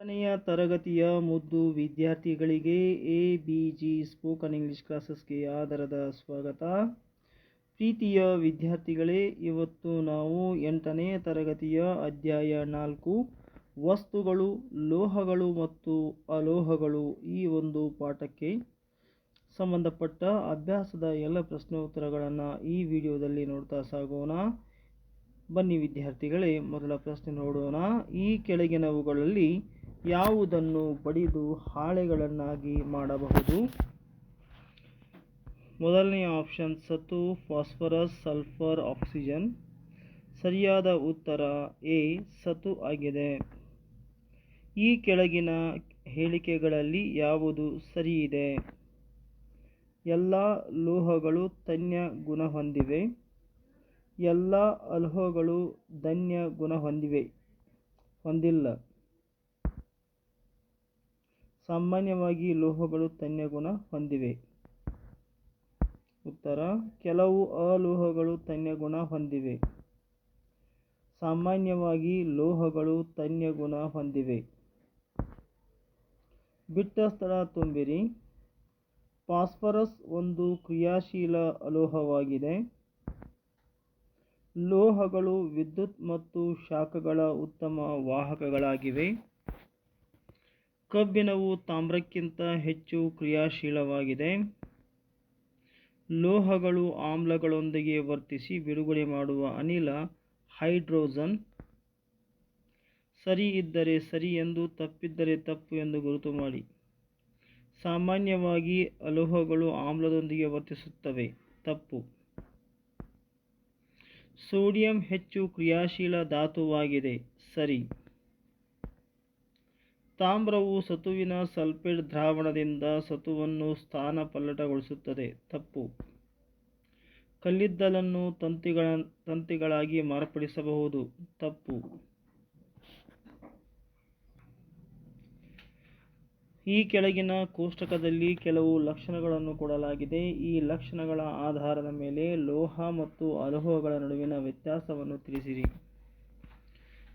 ಹತ್ತನೆಯ ತರಗತಿಯ ಮುದ್ದು ವಿದ್ಯಾರ್ಥಿಗಳಿಗೆ A B G spoken English ಕ್ಲಾಸಸ್ಗೆ ಆಧಾರದ ಸ್ವಾಗತ. ಪ್ರೀತಿಯ ವಿದ್ಯಾರ್ಥಿಗಳೇ, ಇವತ್ತು ನಾವು ಎಂಟನೇ ತರಗತಿಯ ಅಧ್ಯಾಯ ನಾಲ್ಕು, ವಸ್ತುಗಳು, ಲೋಹಗಳು ಮತ್ತು ಅಲೋಹಗಳು ಈ ಒಂದು ಪಾಠಕ್ಕೆ ಸಂಬಂಧಪಟ್ಟ ಅಭ್ಯಾಸದ ಎಲ್ಲ ಪ್ರಶ್ನೋತ್ತರಗಳನ್ನು ಈ ವಿಡಿಯೋದಲ್ಲಿ ನೋಡ್ತಾ ಸಾಗೋಣ. ಬನ್ನಿ ವಿದ್ಯಾರ್ಥಿಗಳೇ, ಮೊದಲ ಪ್ರಶ್ನೆ ನೋಡೋಣ. ಈ ಕೆಳಗಿನವುಗಳಲ್ಲಿ ಯಾವುದನ್ನು ಬಡಿದು ಹಾಳೆಗಳನ್ನಾಗಿ ಮಾಡಬಹುದು? ಮೊದಲನೆಯ ಆಪ್ಷನ್ ಸತು ಫಾಸ್ಫರಸ್, ಸಲ್ಫರ್, ಆಕ್ಸಿಜನ್. ಸರಿಯಾದ ಉತ್ತರ ಎ ಸತು ಆಗಿದೆ. ಈ ಕೆಳಗಿನ ಹೇಳಿಕೆಗಳಲ್ಲಿ ಯಾವುದು ಸರಿಯಿದೆ? ಎಲ್ಲ ಲೋಹಗಳು ತನ್ಯ ಗುಣ ಹೊಂದಿವೆ. ಎಲ್ಲ ಅಲೋಹಗಳು ಧನ್ಯ ಗುಣ ಹೊಂದಿವೆ, ಹೊಂದಿಲ್ಲ. ಸಾಮಾನ್ಯವಾಗಿ ಲೋಹಗಳು ತನ್ಯ ಗುಣ ಹೊಂದಿವೆ. ಉತ್ತರ, ಕೆಲವು ಅಲೋಹಗಳು ತನ್ಯ ಗುಣ ಹೊಂದಿವೆ. ಸಾಮಾನ್ಯವಾಗಿ ಲೋಹಗಳು ತನ್ಯ ಗುಣ ಹೊಂದಿವೆ. ಬಿಟ್ಟ ಸ್ಥಳ ತುಂಬಿರಿ. ಫಾಸ್ಫರಸ್ ಒಂದು ಕ್ರಿಯಾಶೀಲ ಅಲೋಹವಾಗಿದೆ. ಲೋಹಗಳು ವಿದ್ಯುತ್ ಮತ್ತು ಶಾಖಗಳ ಉತ್ತಮ ವಾಹಕಗಳಾಗಿವೆ. ಕಬ್ಬಿಣವು ತಾಮ್ರಕ್ಕಿಂತ ಹೆಚ್ಚು ಕ್ರಿಯಾಶೀಲವಾಗಿದೆ. ಲೋಹಗಳು ಆಮ್ಲಗಳೊಂದಿಗೆ ವರ್ತಿಸಿ ಬಿಡುಗಡೆ ಮಾಡುವ ಅನಿಲ ಹೈಡ್ರೋಜನ್. ಸರಿ ಇದ್ದರೆ ಸರಿ ಎಂದು, ತಪ್ಪಿದ್ದರೆ ತಪ್ಪು ಎಂದು ಗುರುತು ಮಾಡಿ. ಸಾಮಾನ್ಯವಾಗಿ ಅಲೋಹಗಳು ಆಮ್ಲದೊಂದಿಗೆ ವರ್ತಿಸುತ್ತವೆ, ತಪ್ಪು. ಸೋಡಿಯಂ ಹೆಚ್ಚು ಕ್ರಿಯಾಶೀಲ ಧಾತುವಾಗಿದೆ, ಸರಿ. ತಾಮ್ರವು ಸತುವಿನ ಸಲ್ಫೇಟ್ ದ್ರಾವಣದಿಂದ ಸತುವನ್ನು ಸ್ಥಾನಪಲ್ಲಟಗೊಳಿಸುತ್ತದೆ. ತಪ್ಪು. ಕಲ್ಲಿದ್ದಲನ್ನು ತಂತಿಗಳ, ತಂತಿಗಳಾಗಿ ಮಾರ್ಪಡಿಸಬಹುದು. ತಪ್ಪು. ಈ ಕೆಳಗಿನ ಕೋಷ್ಟಕದಲ್ಲಿ ಕೆಲವು ಲಕ್ಷಣಗಳನ್ನು ಕೊಡಲಾಗಿದೆ. ಈ ಲಕ್ಷಣಗಳ ಆಧಾರದ ಮೇಲೆ ಲೋಹ ಮತ್ತು ಅಲೋಹಗಳ ನಡುವಿನ ವ್ಯತ್ಯಾಸವನ್ನು ತಿಳಿಸಿರಿ.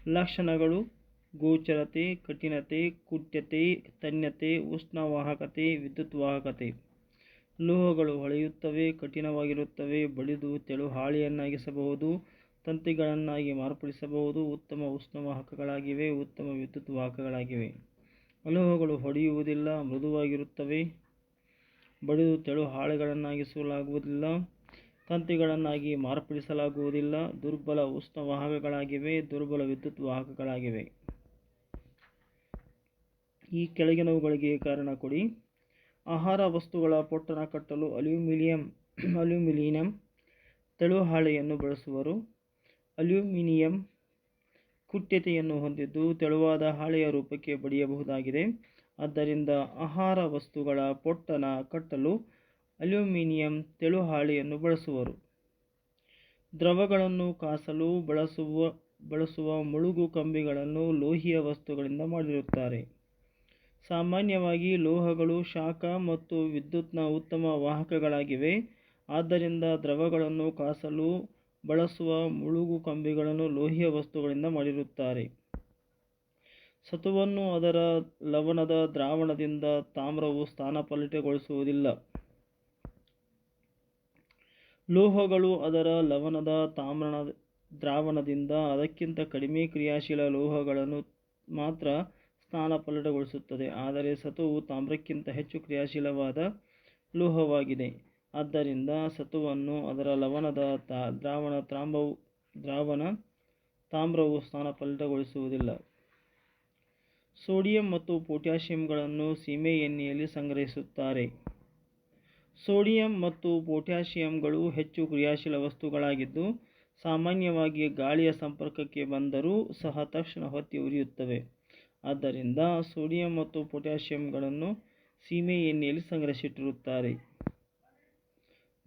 ಲಕ್ಷಣಗಳು ಗೋಚರತೆ, ಕಠಿಣತೆ, ಕುಟ್ಯತೆ, ತನ್ಯತೆ, ಉಷ್ಣವಾಹಕತೆ ವಿದ್ಯುತ್ ವಾಹಕತೆ ಲೋಹಗಳು ಹೊಳೆಯುತ್ತವೆ, ಕಠಿಣವಾಗಿರುತ್ತವೆ, ಬಡಿದು ತೆಳು ಹಾಳೆಯನ್ನಾಗಿಸಬಹುದು, ತಂತಿಗಳನ್ನಾಗಿ ಮಾರ್ಪಡಿಸಬಹುದು, ಉತ್ತಮ ಉಷ್ಣವಾಹಕಗಳಾಗಿವೆ, ಉತ್ತಮ ವಿದ್ಯುತ್ ವಾಹಕಗಳಾಗಿವೆ ಲೋಹಗಳು ಹೊಡೆಯುವುದಿಲ್ಲ, ಮೃದುವಾಗಿರುತ್ತವೆ, ಬಡಿದು ತೆಳು ಹಾಳೆಗಳನ್ನಾಗಿಸಲಾಗುವುದಿಲ್ಲ, ತಂತಿಗಳನ್ನಾಗಿ ಮಾರ್ಪಡಿಸಲಾಗುವುದಿಲ್ಲ, ದುರ್ಬಲ ಉಷ್ಣವಾಹಕಗಳಾಗಿವೆ, ದುರ್ಬಲ ವಿದ್ಯುತ್ ವಾಹಕಗಳಾಗಿವೆ ಈ ಕೆಳಗಿನವುಗಳಿಗೆ ಕಾರಣ ಕೊಡಿ. ಆಹಾರ ವಸ್ತುಗಳ ಪೊಟ್ಟಣ ಕಟ್ಟಲು ಅಲ್ಯೂಮಿನಿಯಂ ಅಲ್ಯೂಮಿನಿಯಂ ತೆಳು ಹಾಳೆಯನ್ನು ಬಳಸುವರು. ಅಲ್ಯೂಮಿನಿಯಂ ಕುಟ್ಯತೆಯನ್ನು ಹೊಂದಿದ್ದು ತೆಳುವಾದ ಹಾಳೆಯ ರೂಪಕ್ಕೆ ಬಡಿಯಬಹುದಾಗಿದೆ. ಆದ್ದರಿಂದ ಆಹಾರ ವಸ್ತುಗಳ ಪೊಟ್ಟಣ ಕಟ್ಟಲು ಅಲ್ಯೂಮಿನಿಯಂ ತೆಳು ಹಾಳೆಯನ್ನು ಬಳಸುವರು. ದ್ರವಗಳನ್ನು ಕಾಸಲು ಬಳಸುವ ಬಳಸುವ ಮುಳುಗು ಕಂಬಿಗಳನ್ನು ಲೋಹೀಯ ವಸ್ತುಗಳಿಂದ ಮಾಡಿರುತ್ತಾರೆ. ಸಾಮಾನ್ಯವಾಗಿ ಲೋಹಗಳು ಶಾಖ ಮತ್ತು ವಿದ್ಯುತ್ನ ಉತ್ತಮ ವಾಹಕಗಳಾಗಿವೆ. ಆದ್ದರಿಂದ ದ್ರವಗಳನ್ನು ಕಾಸಲು ಬಳಸುವ ಮುಳುಗು ಕಂಬಿಗಳನ್ನು ಲೋಹೀಯ ವಸ್ತುಗಳಿಂದ ಮಾಡಿರುತ್ತಾರೆ. ಸತುವನ್ನು ಅದರ ಲವಣದ ದ್ರಾವಣದಿಂದ ತಾಮ್ರವು ಸ್ಥಾನಪಲ್ಲಟಗೊಳಿಸುವುದಿಲ್ಲ ಲೋಹಗಳು ಅದರ ಲವಣದ ತಾಮ್ರಣ ದ್ರಾವಣದಿಂದ ಅದಕ್ಕಿಂತ ಕಡಿಮೆ ಕ್ರಿಯಾಶೀಲ ಲೋಹಗಳನ್ನು ಮಾತ್ರ ಸ್ಥಾನಪಲ್ಲಟಗೊಳಿಸುತ್ತದೆ ಆದರೆ ಸತುವು ತಾಮ್ರಕ್ಕಿಂತ ಹೆಚ್ಚು ಕ್ರಿಯಾಶೀಲವಾದ ಲೋಹವಾಗಿದೆ. ಆದ್ದರಿಂದ ಸತುವನ್ನು ಅದರ ಲವಣದ ದ್ರಾವಣ ತಾಮ್ರವು ದ್ರಾವಣ ತಾಮ್ರವು ಸ್ಥಾನಪಲ್ಲಟಗೊಳಿಸುವುದಿಲ್ಲ ಸೋಡಿಯಂ ಮತ್ತು ಪೊಟ್ಯಾಷಿಯಂಗಳನ್ನು ಸೀಮೆ ಎಣ್ಣೆಯಲ್ಲಿ ಸಂಗ್ರಹಿಸುತ್ತಾರೆ. ಸೋಡಿಯಂ ಮತ್ತು ಪೊಟ್ಯಾಷಿಯಂಗಳು ಹೆಚ್ಚು ಕ್ರಿಯಾಶೀಲ ವಸ್ತುಗಳಾಗಿದ್ದು, ಸಾಮಾನ್ಯವಾಗಿ ಗಾಳಿಯ ಸಂಪರ್ಕಕ್ಕೆ ಬಂದರೂ ಸಹ ತಕ್ಷಣ ಹೊತ್ತಿ ಉರಿಯುತ್ತವೆ. ಆದ್ದರಿಂದ ಸೋಡಿಯಂ ಮತ್ತು ಪೊಟ್ಯಾಷಿಯಂಗಳನ್ನು ಸೀಮೆ ಎಣ್ಣೆಯಲ್ಲಿ ಸಂಗ್ರಹಿಸಿಟ್ಟಿರುತ್ತಾರೆ.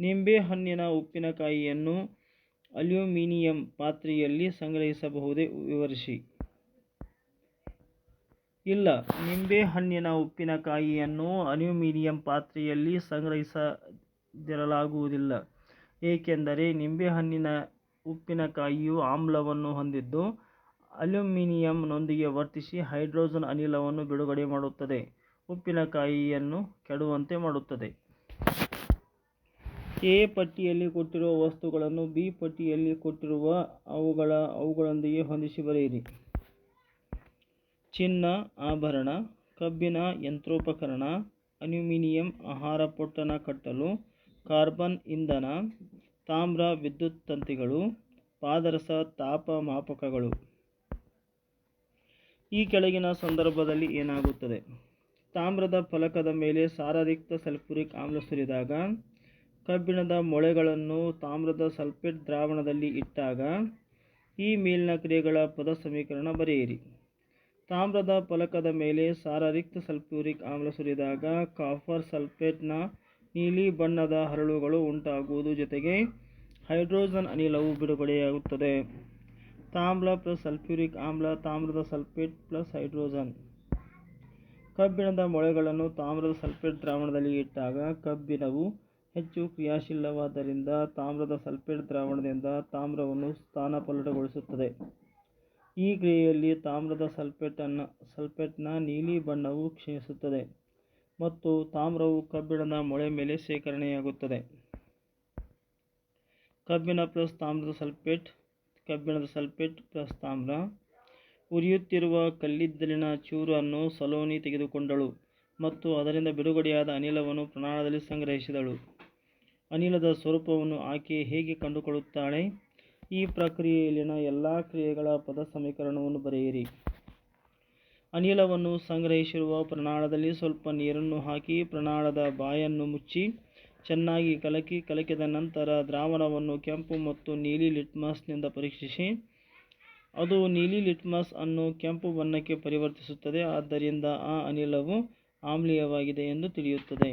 ನಿಂಬೆಹಣ್ಣಿನ ಉಪ್ಪಿನಕಾಯಿಯನ್ನು ಅಲ್ಯೂಮಿನಿಯಂ ಪಾತ್ರೆಯಲ್ಲಿ ಸಂಗ್ರಹಿಸಬಹುದೇ? ವಿವರಿಸಿ. ಇಲ್ಲ ನಿಂಬೆಹಣ್ಣಿನ ಉಪ್ಪಿನಕಾಯಿಯನ್ನು ಅಲ್ಯೂಮಿನಿಯಂ ಪಾತ್ರೆಯಲ್ಲಿ ಸಂಗ್ರಹಿಸದಿರಲಾಗುವುದಿಲ್ಲ. ಏಕೆಂದರೆ ನಿಂಬೆಹಣ್ಣಿನ ಉಪ್ಪಿನಕಾಯಿಯು ಆಮ್ಲವನ್ನು ಹೊಂದಿದ್ದು ಅಲ್ಯೂಮಿನಿಯಂನೊಂದಿಗೆ ವರ್ತಿಸಿ ಹೈಡ್ರೋಜನ್ ಅನಿಲವನ್ನು ಬಿಡುಗಡೆ ಮಾಡುತ್ತದೆ. ಉಪ್ಪಿನಕಾಯಿಯನ್ನು ಕೆಡುವಂತೆ ಮಾಡುತ್ತದೆ. ಎ ಪಟ್ಟಿಯಲ್ಲಿ ಕೊಟ್ಟಿರುವ ವಸ್ತುಗಳನ್ನು ಬಿ ಪಟ್ಟಿಯಲ್ಲಿ ಕೊಟ್ಟಿರುವ ಅವುಗಳ ಅವುಗಳೊಂದಿಗೆ ಹೊಂದಿಸಿ ಬರೆಯಿರಿ. ಚಿನ್ನ, ಆಭರಣ ಕಬ್ಬಿಣ ಯಂತ್ರೋಪಕರಣ, ಅಲ್ಯೂಮಿನಿಯಂ ಆಹಾರ ಪೊಟ್ಟಣ ಕಟ್ಟಲು, ಕಾರ್ಬನ್ ಇಂಧನ, ತಾಮ್ರ ವಿದ್ಯುತ್ ತಂತಿಗಳು, ಪಾದರಸ ತಾಪಮಾಪಕಗಳು ಈ ಕೆಳಗಿನ ಸಂದರ್ಭದಲ್ಲಿ ಏನಾಗುತ್ತದೆ? ತಾಮ್ರದ ಫಲಕದ ಮೇಲೆ ಸಾರರಿಕ್ತ ಸಲ್ಫ್ಯೂರಿಕ್ ಆಮ್ಲ ಸುರಿದಾಗ, ಕಬ್ಬಿಣದ ಮೊಳೆಗಳನ್ನು ತಾಮ್ರದ ಸಲ್ಫೇಟ್ ದ್ರಾವಣದಲ್ಲಿ ಇಟ್ಟಾಗ, ಈ ಮೇಲಿನ ಕ್ರಿಯೆಗಳ ಪದ ಸಮೀಕರಣ ಬರೆಯಿರಿ. ತಾಮ್ರದ ಫಲಕದ ಮೇಲೆ ಸಾರರಿಕ್ತ ಸಲ್ಫ್ಯೂರಿಕ್ ಆಮ್ಲ ಸುರಿದಾಗ ಕಾಫರ್ ಸಲ್ಫೇಟ್ನ ನೀಲಿ ಬಣ್ಣದ ಹರಳುಗಳು ಉಂಟಾಗುವುದು ಜೊತೆಗೆ ಹೈಡ್ರೋಜನ್ ಅನಿಲವು ಬಿಡುಗಡೆಯಾಗುತ್ತದೆ. ತಾಮ್ರ ಪ್ಲಸ್ ಸಲ್ಫ್ಯೂರಿಕ್ ಆಮ್ಲ, ತಾಮ್ರದ ಸಲ್ಫೇಟ್ ಪ್ಲಸ್ ಹೈಡ್ರೋಜನ್. ಕಬ್ಬಿಣದ ಮೊಳೆಗಳನ್ನು ತಾಮ್ರದ ಸಲ್ಫೇಟ್ ದ್ರಾವಣದಲ್ಲಿ ಇಟ್ಟಾಗ ಕಬ್ಬಿಣವು ಹೆಚ್ಚು ಕ್ರಿಯಾಶೀಲವಾದ್ದರಿಂದ ತಾಮ್ರದ ಸಲ್ಫೇಟ್ ದ್ರಾವಣದಿಂದ ತಾಮ್ರವನ್ನು ಸ್ಥಾನಪಲ್ಲಟಗೊಳಿಸುತ್ತದೆ. ಈ ಕ್ರಿಯೆಯಲ್ಲಿ ತಾಮ್ರದ ಸಲ್ಫೇಟನ್ನು, ಸಲ್ಫೇಟ್ನ ನೀಲಿ ಬಣ್ಣವು ಕ್ಷೀಣಿಸುತ್ತದೆ ಮತ್ತು ತಾಮ್ರವು ಕಬ್ಬಿಣದ ಮೊಳೆ ಮೇಲೆ ಶೇಖರಣೆಯಾಗುತ್ತದೆ. ಕಬ್ಬಿಣ ಪ್ಲಸ್ ತಾಮ್ರದ ಸಲ್ಫೇಟ್ ಕಬ್ಬಿಣದ ಸಲ್ಫೇಟ್ ಪ್ರಸ್ತಾಮ್ರ ಉರಿಯುತ್ತಿರುವ ಕಲ್ಲಿದ್ದಲಿನ ಚೂರನ್ನು ಸಲೋನಿ ತೆಗೆದುಕೊಂಡಳು ಮತ್ತು ಅದರಿಂದ ಬಿಡುಗಡೆಯಾದ ಅನಿಲವನ್ನು ಪ್ರಣಾಳದಲ್ಲಿ ಸಂಗ್ರಹಿಸಿದಳು. ಅನಿಲದ ಸ್ವರೂಪವನ್ನು ಆಕೆ ಹೇಗೆ ಕಂಡುಕೊಳ್ಳುತ್ತಾಳೆ? ಈ ಪ್ರಕ್ರಿಯೆಯಲ್ಲಿನ ಎಲ್ಲ ಕ್ರಿಯೆಗಳ ಪದ ಸಮೀಕರಣವನ್ನು ಬರೆಯಿರಿ. ಅನಿಲವನ್ನು ಸಂಗ್ರಹಿಸಿರುವ ಪ್ರಣಾಳದಲ್ಲಿ ಸ್ವಲ್ಪ ನೀರನ್ನು ಹಾಕಿ ಪ್ರಣಾಳದ ಬಾಯನ್ನು ಮುಚ್ಚಿ ಚೆನ್ನಾಗಿ ಕಲಕಿ ಕಲಕಿದ ನಂತರ ದ್ರಾವಣವನ್ನು ಕೆಂಪು ಮತ್ತು ನೀಲಿ ಲಿಟ್ಮಸ್ನಿಂದ ಪರೀಕ್ಷಿಸಿ. ಅದು ನೀಲಿ ಲಿಟ್ಮಸ್ ಅನ್ನು ಕೆಂಪು ಬಣ್ಣಕ್ಕೆ ಪರಿವರ್ತಿಸುತ್ತದೆ. ಆದ್ದರಿಂದ ಆ ಅನಿಲವು ಆಮ್ಲೀಯವಾಗಿದೆ ಎಂದು ತಿಳಿಯುತ್ತದೆ.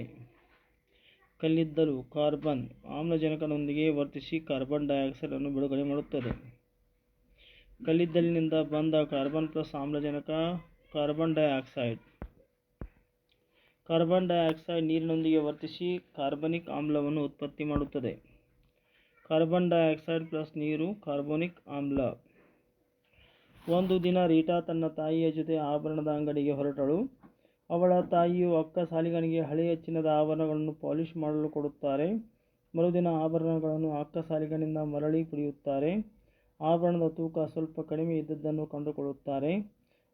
ಕಲ್ಲಿದ್ದಲು, ಕಾರ್ಬನ್ ಆಮ್ಲಜನಕದೊಂದಿಗೆ ವರ್ತಿಸಿ ಕಾರ್ಬನ್ ಡೈಆಕ್ಸೈಡ್ ಅನ್ನು ಬಿಡುಗಡೆ ಮಾಡುತ್ತದೆ. ಕಲ್ಲಿದ್ದಲಿನಿಂದ ಬಂದ ಕಾರ್ಬನ್ ಪ್ಲಸ್ ಆಮ್ಲಜನಕ ಕಾರ್ಬನ್ ಡೈಆಕ್ಸೈಡ್. ಕಾರ್ಬನ್ ಡೈಆಕ್ಸೈಡ್ ನೀರಿನೊಂದಿಗೆ ವರ್ತಿಸಿ ಕಾರ್ಬನಿಕ್ ಆಮ್ಲವನ್ನು ಉತ್ಪತ್ತಿ ಮಾಡುತ್ತದೆ. ಕಾರ್ಬನ್ ಡೈಆಕ್ಸೈಡ್ ಪ್ಲಸ್ ನೀರು ಕಾರ್ಬೋನಿಕ್ ಆಮ್ಲ. ಒಂದು ದಿನ ರೀಟಾ ತನ್ನ ತಾಯಿಯ ಜೊತೆ ಆಭರಣದ ಅಂಗಡಿಗೆ ಹೊರಟಳು. ಅವಳ ತಾಯಿಯು ಅಕ್ಕ ಸಾಲಿಗನಿಗೆ ಹಳೆಯ ಚಿನ್ನದ ಆಭರಣಗಳನ್ನು ಪಾಲಿಷ್ ಮಾಡಲು ಕೊಡುತ್ತಾರೆ. ಮರುದಿನ ಆಭರಣಗಳನ್ನು ಅಕ್ಕ ಸಾಲಿಗನಿಂದ ಮರಳಿ ಪಡೆಯುತ್ತಾರೆ. ಆಭರಣದ ತೂಕ ಸ್ವಲ್ಪ ಕಡಿಮೆ ಇದ್ದದ್ದನ್ನು ಕಂಡುಕೊಳ್ಳುತ್ತಾರೆ.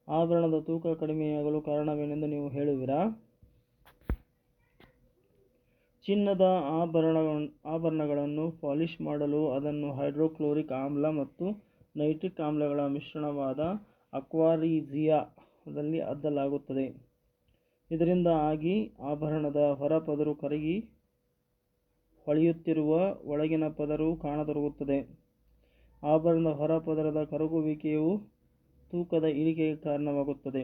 ಆಭರಣದ ತೂಕ ಕಡಿಮೆಯಾಗಲು ಕಾರಣವೇನೆಂದು ನೀವು ಹೇಳುವಿರಾ? ಚಿನ್ನದ ಆಭರಣ ಆಭರಣಗಳನ್ನು ಪಾಲಿಶ್ ಮಾಡಲು ಅದನ್ನು ಹೈಡ್ರೋಕ್ಲೋರಿಕ್ ಆಮ್ಲ ಮತ್ತು ನೈಟ್ರಿಕ್ ಆಮ್ಲಗಳ ಮಿಶ್ರಣವಾದ ಅಕ್ವಾರಿಜಿಯಾದಲ್ಲಿ ಅದ್ದಲಾಗುತ್ತದೆ ಇದರಿಂದ ಆಗಿ ಆಭರಣದ ಹೊರಪದರು ಕರಗಿ ಹೊಳೆಯುತ್ತಿರುವ ಒಳಗಿನ ಪದರು ಕಾಣದೊರಗುತ್ತದೆ ಆಭರಣದ ಹೊರ ಪದರದ ಕರಗುವಿಕೆಯು ತೂಕದ ಇಳಿಕೆಗೆ ಕಾರಣವಾಗುತ್ತದೆ.